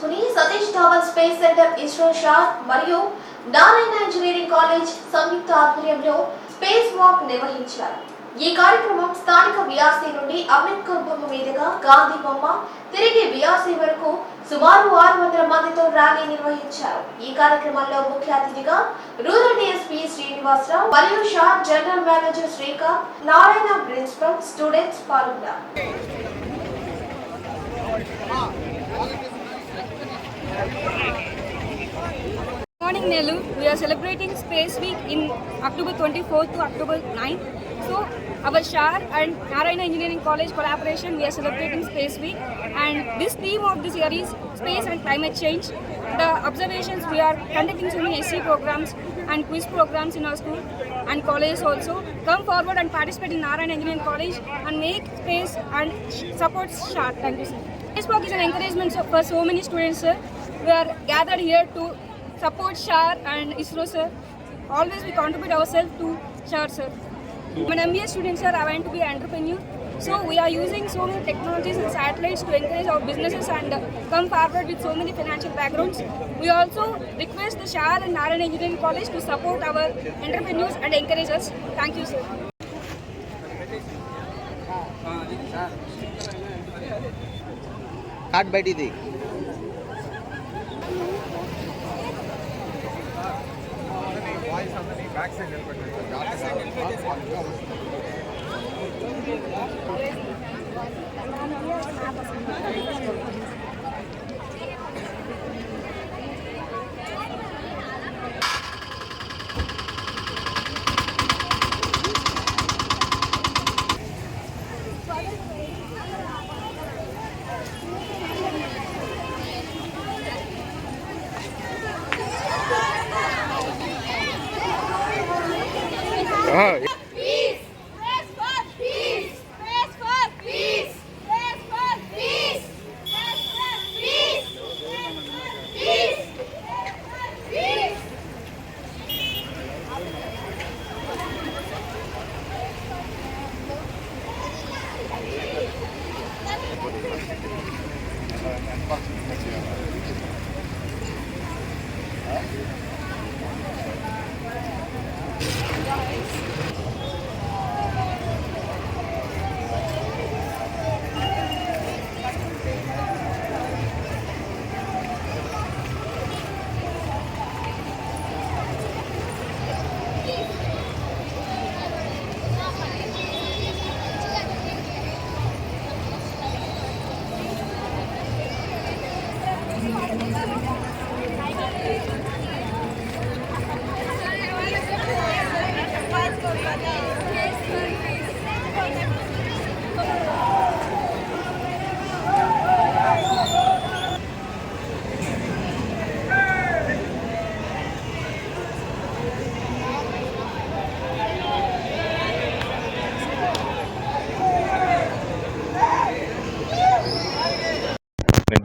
పురస్కరించుకుని Satish Dhawan space centre ISRO SHAR మరియు Narayana engineering college సంయుక్త ఆధ్వర్యంలో స్పేస్ వాక్ నిర్వహించారు. ఈ కార్యక్రమం స్థానిక విఆర్సీ నుండి అంబేద్కర్ బొమ్మ మీదుగా గాంధీ బొమ్మ తిరిగి విఆర్సీ వరకు సుమారు ఆరు వందల మందితో ర్యాలీ నిర్వహించారు. ఈ కార్యక్రమంలో ముఖ్య అతిథిగా రూరల్ డిఎస్పీ శ్రీనివాసరావు మరియు SHAR general manager Srikanth Narayana principal students పాల్గొన్నారు. Morning Nelu. We are celebrating Space Week in October 24th to October 9th. So our SHAR and Narayana Engineering College collaboration, we are celebrating Space Week. And this theme of this year is space and climate change. The observations we are conducting so many SC programs and quiz programs in our school and colleges also. Come forward and participate in Narayana Engineering College and make space and support SHAR. Thank you, sir. Space Walk is an encouragement for so many students, sir. We are gathered here to support SHAR and ISRO sir. Always we contribute ourselves to SHAR sir. I'm an MBA student sir, I want to be an entrepreneur. So we are using so many technologies and satellites to encourage our businesses and come forward with so many financial backgrounds. We also request the SHAR and Narayana Engineering College to support our entrepreneurs and encourage us. Thank you sir. Boys అందరినీ back side నిలబెట్టారు 안 박스 같아요.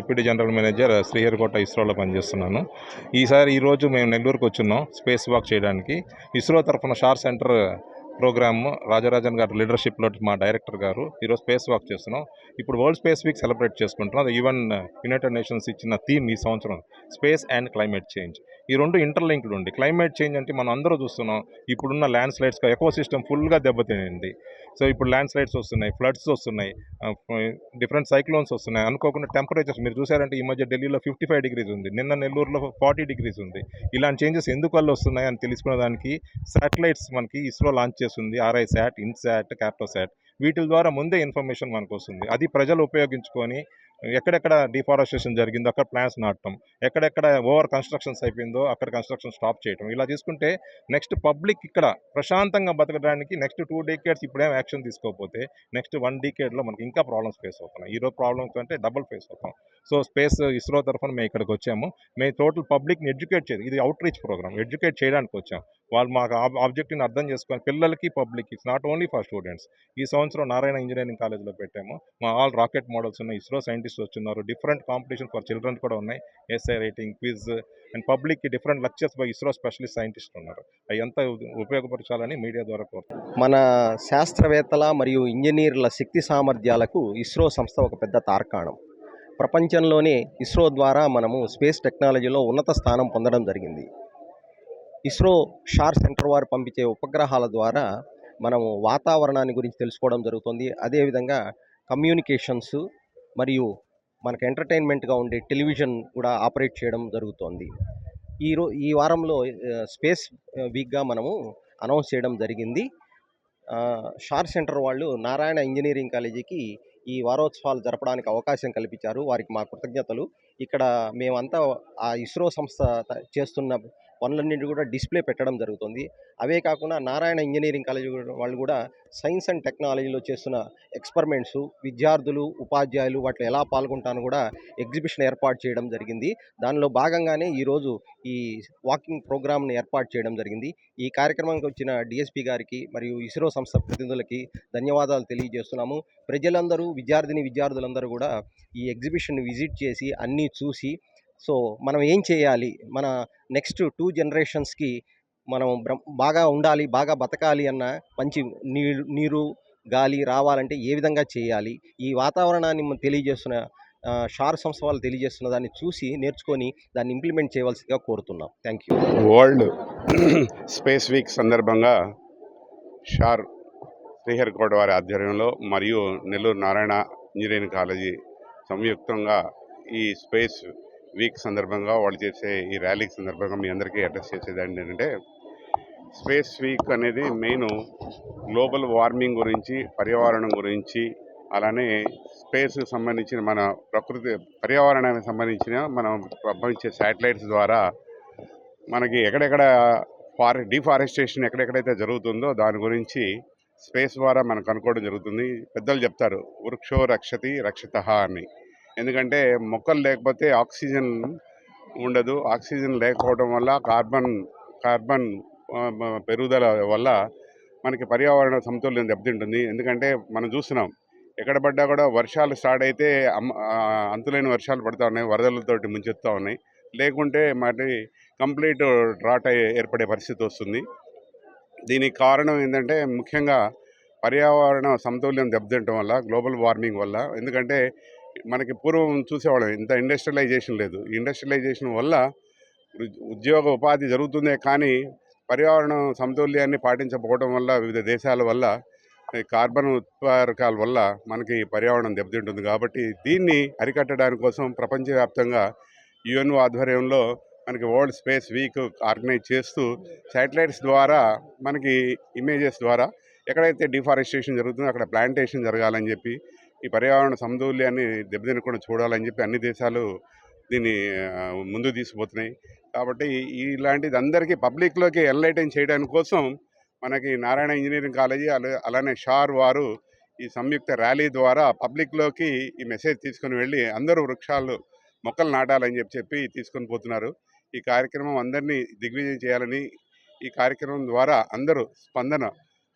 Deputy general manager Sriharikota ఇస్రోలో పనిచేస్తున్నాను. ఈసారి ఈరోజు మేము నెల్లూరుకు వచ్చున్నాం space walk చేయడానికి. ఇస్రో తరఫున షార్ సెంటర్ ప్రోగ్రామ్ రాజరాజన్ గారి లీడర్షిప్లో మా డైరెక్టర్ గారు ఈరోజు స్పేస్ వాక్ చేస్తున్నాం. ఇప్పుడు వరల్డ్ స్పేస్ వీక్ సెలబ్రేట్ చేసుకుంటున్నాం. అది ఈవెన్ యునైటెడ్ నేషన్స్ ఇచ్చిన థీమ్ ఈ సంవత్సరం స్పేస్ అండ్ క్లైమేట్ చేంజ్. ఈ రెండు ఇంటర్లింక్డ్ ఉంది క్లైమేట్ చేంజ్ అంటే మనం అందరూ చూస్తున్నాం. ఇప్పుడున్న ల్యాండ్ స్లైడ్స్ ఎకో సిస్టమ్ ఫుల్గా దెబ్బతినింది. సో ఇప్పుడు ల్యాండ్ స్లైడ్స్ వస్తున్నాయి ఫ్లడ్స్ వస్తున్నాయి డిఫరెంట్ సైక్లోన్స్ వస్తున్నాయి. అనుకోకుండా టెంపరేచర్స్ మీరు చూసారంటే ఈ మధ్య ఢిల్లీలో ఫిఫ్టీ ఫైవ్ డిగ్రీస్ ఉంది. నిన్న నెల్లూరులో ఫార్టీ డిగ్రీస్ ఉంది. ఇలాంటి చేంజెస్ ఎందుకు వల్ల వస్తున్నాయి అని తెలుసుకునే దానికి శాటిలైట్స్ మనకి ఇస్రో లాంచ్ చేస్తుంది. ఆర్ఐ శాట్ ఇన్శాట్ క్యాప్టోసాట్ వీటి ద్వారా ముందే ఇన్ఫర్మేషన్ మనకు వస్తుంది అది ప్రజలు ఉపయోగించుకొని ఎక్కడెక్కడ డిఫారెస్టేషన్ జరిగిందో అక్కడ ప్లాన్స్ నాటడం ఎక్కడెక్కడ ఓవర్ కన్స్ట్రక్షన్స్ అయిపోయిందో అక్కడ కన్స్ట్రక్షన్ స్టాప్ చేయడం ఇలా తీసుకుంటే నెక్స్ట్ పబ్లిక్ ఇక్కడ ప్రశాంతంగా బతకడానికి నెక్స్ట్ టూ డేకేడ్స్ ఇప్పుడేం యాక్షన్ తీసుకోకపోతే నెక్స్ట్ వన్ డీకేడ్లో మనకి ఇంకా ప్రాబ్లమ్స్ ఫేస్ అవుతున్నాయి. ఈరోజు ప్రాబ్లమ్స్ అంటే డబుల్ ఫేస్ అవుతాం. సో స్పేస్ ఇస్రో తరఫున మేము ఇక్కడికి వచ్చాము. మేము టోటల్ పబ్లిక్ని ఎడ్యుకేట్ చేయాలి. ఇది అవుట్ రీచ్ ప్రోగ్రామ్ ఎడ్యుకేట్ చేయడానికి వచ్చాం. వాళ్ళు మాకు ఆబ్జెక్టివ్ని అర్థం చేసుకొని పిల్లలకి public it's not only for students. ఈ సంవత్సరం నారాయణ ఇంజనీరింగ్ కాలేజ్లో పెట్టాము. మా ఆల్ రాకెట్ మోడల్స్ ఉన్నాయి. ఇస్రో సైంటిస్ట్ వచ్చున్నారు. డిఫరెంట్ కాంపిటీషన్ ఫర్ చిల్డ్రన్ కూడా ఉన్నాయి. ఎస్ఐ రైటింగ్ క్విజ్ అండ్ పబ్లిక్కి different lectures by ISRO specialist scientist ఉన్నారు. అవి ఎంత ఉపయోగపరచాలని మీడియా ద్వారా కోరుతాం మన శాస్త్రవేత్తల మరియు ఇంజనీర్ల శక్తి సామర్థ్యాలకు ఇస్రో సంస్థ ఒక పెద్ద తార్కాణం. ప్రపంచంలోనే ఇస్రో ద్వారా మనము స్పేస్ టెక్నాలజీలో ఉన్నత స్థానం పొందడం జరిగింది. ఇస్రో షార్ సెంటర్ వారు పంపించే ఉపగ్రహాల ద్వారా మనము వాతావరణాన్ని గురించి తెలుసుకోవడం జరుగుతుంది. అదేవిధంగా కమ్యూనికేషన్స్ మరియు మనకు ఎంటర్టైన్మెంట్గా ఉండే టెలివిజన్ కూడా ఆపరేట్ చేయడం జరుగుతోంది. ఈ రో ఈ వారంలో స్పేస్ వీక్గా మనము అనౌన్స్ చేయడం జరిగింది. షార్ సెంటర్ వాళ్ళు నారాయణ ఇంజనీరింగ్ కాలేజీకి ఈ వారోత్సవాలు జరపడానికి అవకాశం కల్పించారు. వారికి మా కృతజ్ఞతలు. ఇక్కడ మేమంతా ఆ ఇస్రో సంస్థ చేస్తున్న పనులన్నింటి కూడా డిస్ప్లే పెట్టడం జరుగుతుంది. అవే కాకుండా నారాయణ ఇంజనీరింగ్ కాలేజ్ వాళ్ళు కూడా సైన్స్ అండ్ టెక్నాలజీలో చేస్తున్న ఎక్స్పెరిమెంట్స్ విద్యార్థులు ఉపాధ్యాయులు వాటిలో ఎలా పాల్గొంటాను కూడా ఎగ్జిబిషన్ ఏర్పాటు చేయడం జరిగింది. దానిలో భాగంగానే ఈరోజు ఈ వాకింగ్ ప్రోగ్రామ్ని ఏర్పాటు చేయడం జరిగింది. ఈ కార్యక్రమానికి వచ్చిన డిఎస్పీ గారికి మరియు ఇస్రో సంస్థ ప్రతినిధులకి ధన్యవాదాలు తెలియజేస్తున్నాము. ప్రజలందరూ విద్యార్థిని విద్యార్థులందరూ కూడా ఈ ఎగ్జిబిషన్ విజిట్ చేసి అన్నీ చూసి సో మనం ఏం చేయాలి? మన నెక్స్ట్ టూ జనరేషన్స్కి మనం బాగా ఉండాలి బాగా బతకాలి అన్న మంచి నీరు నీరు గాలి రావాలంటే ఏ విధంగా చేయాలి? ఈ వాతావరణాన్ని మనం తెలియజేస్తున్న షార్ సంస్థ వాళ్ళు తెలియజేస్తున్న దాన్ని చూసి నేర్చుకొని దాన్ని ఇంప్లిమెంట్ చేయవలసిందిగా కోరుతున్నాం. Thank you. World space week సందర్భంగా షార్ శ్రీహరికోట వారి ఆధ్వర్యంలో మరియు నెల్లూరు నారాయణ ఇంజనీరింగ్ కాలేజీ సంయుక్తంగా ఈ స్పేస్ వీక్ సందర్భంగా వాళ్ళు చేసే ఈ ర్యాలీకి సందర్భంగా మీ అందరికీ అడ్రస్ చేసేది ఏంటంటే స్పేస్ వీక్ అనేది మెయిన్ గ్లోబల్ వార్మింగ్ గురించి పర్యావరణం గురించి అలానే స్పేస్కి సంబంధించిన మన ప్రకృతి పర్యావరణానికి సంబంధించిన మనం పంపించే శాటిలైట్స్ ద్వారా మనకి ఎక్కడెక్కడ ఫారె డిఫారెస్టేషన్ ఎక్కడెక్కడైతే జరుగుతుందో దాని గురించి స్పేస్ ద్వారా మనం కనుక్కోవడం జరుగుతుంది. పెద్దలు చెప్తారు వృక్షో రక్షతి రక్షిత అని. ఎందుకంటే మొక్కలు లేకపోతే ఆక్సిజన్ ఉండదు. ఆక్సిజన్ లేకపోవడం వల్ల కార్బన్ కార్బన్ పెరుగుదల వల్ల మనకి పర్యావరణ సమతుల్యం దెబ్బతింటుంది. ఎందుకంటే మనం చూస్తున్నాం ఎక్కడ పడ్డా కూడా వర్షాలు స్టార్ట్ అయితే అమ్- అంతులేని వర్షాలు పడుతూ ఉన్నాయి వరదలతోటి ముంచెత్తుతూ ఉన్నాయి. లేకుంటే మరి కంప్లీట్ డ్రాట్ ఏర్పడే పరిస్థితి వస్తుంది. దీనికి కారణం ఏంటంటే ముఖ్యంగా పర్యావరణ సమతుల్యం దెబ్బతింటం వల్ల గ్లోబల్ వార్మింగ్ వల్ల. ఎందుకంటే మనకి పూర్వం చూసేవాళ్ళం ఇంత ఇండస్ట్రియలైజేషన్ లేదు. ఇండస్ట్రియలైజేషన్ వల్ల ఉద్యోగ ఉపాధి జరుగుతుందే కానీ పర్యావరణ సమతుల్యాన్ని పాటించకపోవడం వల్ల వివిధ దేశాల వల్ల కార్బన్ ఉత్పాదకాల వల్ల మనకి పర్యావరణం దెబ్బతింటుంది. కాబట్టి దీన్ని అరికట్టడానికి కోసం ప్రపంచవ్యాప్తంగా యుఎన్ఓ ఆధ్వర్యంలో మనకి వరల్డ్ స్పేస్ వీక్ ఆర్గనైజ్ చేస్తూ శాటిలైట్స్ ద్వారా మనకి ఇమేజెస్ ద్వారా ఎక్కడైతే డిఫారెస్టేషన్ జరుగుతుందో అక్కడ ప్లాంటేషన్ జరగాలని చెప్పి ఈ పర్యావరణ సమతుల్యాన్ని దెబ్బతినకుండా చూడాలని చెప్పి అన్ని దేశాలు దీన్ని ముందు తీసుకుపోతున్నాయి. కాబట్టి ఇలాంటిది అందరికీ పబ్లిక్లోకి ఎన్లైటైన్ చేయడానికి కోసం మనకి నారాయణ ఇంజనీరింగ్ కాలేజీ అలానే షార్ వారు ఈ సంయుక్త ర్యాలీ ద్వారా పబ్లిక్లోకి ఈ మెసేజ్ తీసుకొని వెళ్ళి అందరూ వృక్షాలు మొక్కలు నాటాలని చెప్పి చెప్పి తీసుకొని పోతున్నారు. ఈ కార్యక్రమం అందరినీ దిగ్విజయం చేయాలని ఈ కార్యక్రమం ద్వారా అందరూ స్పందన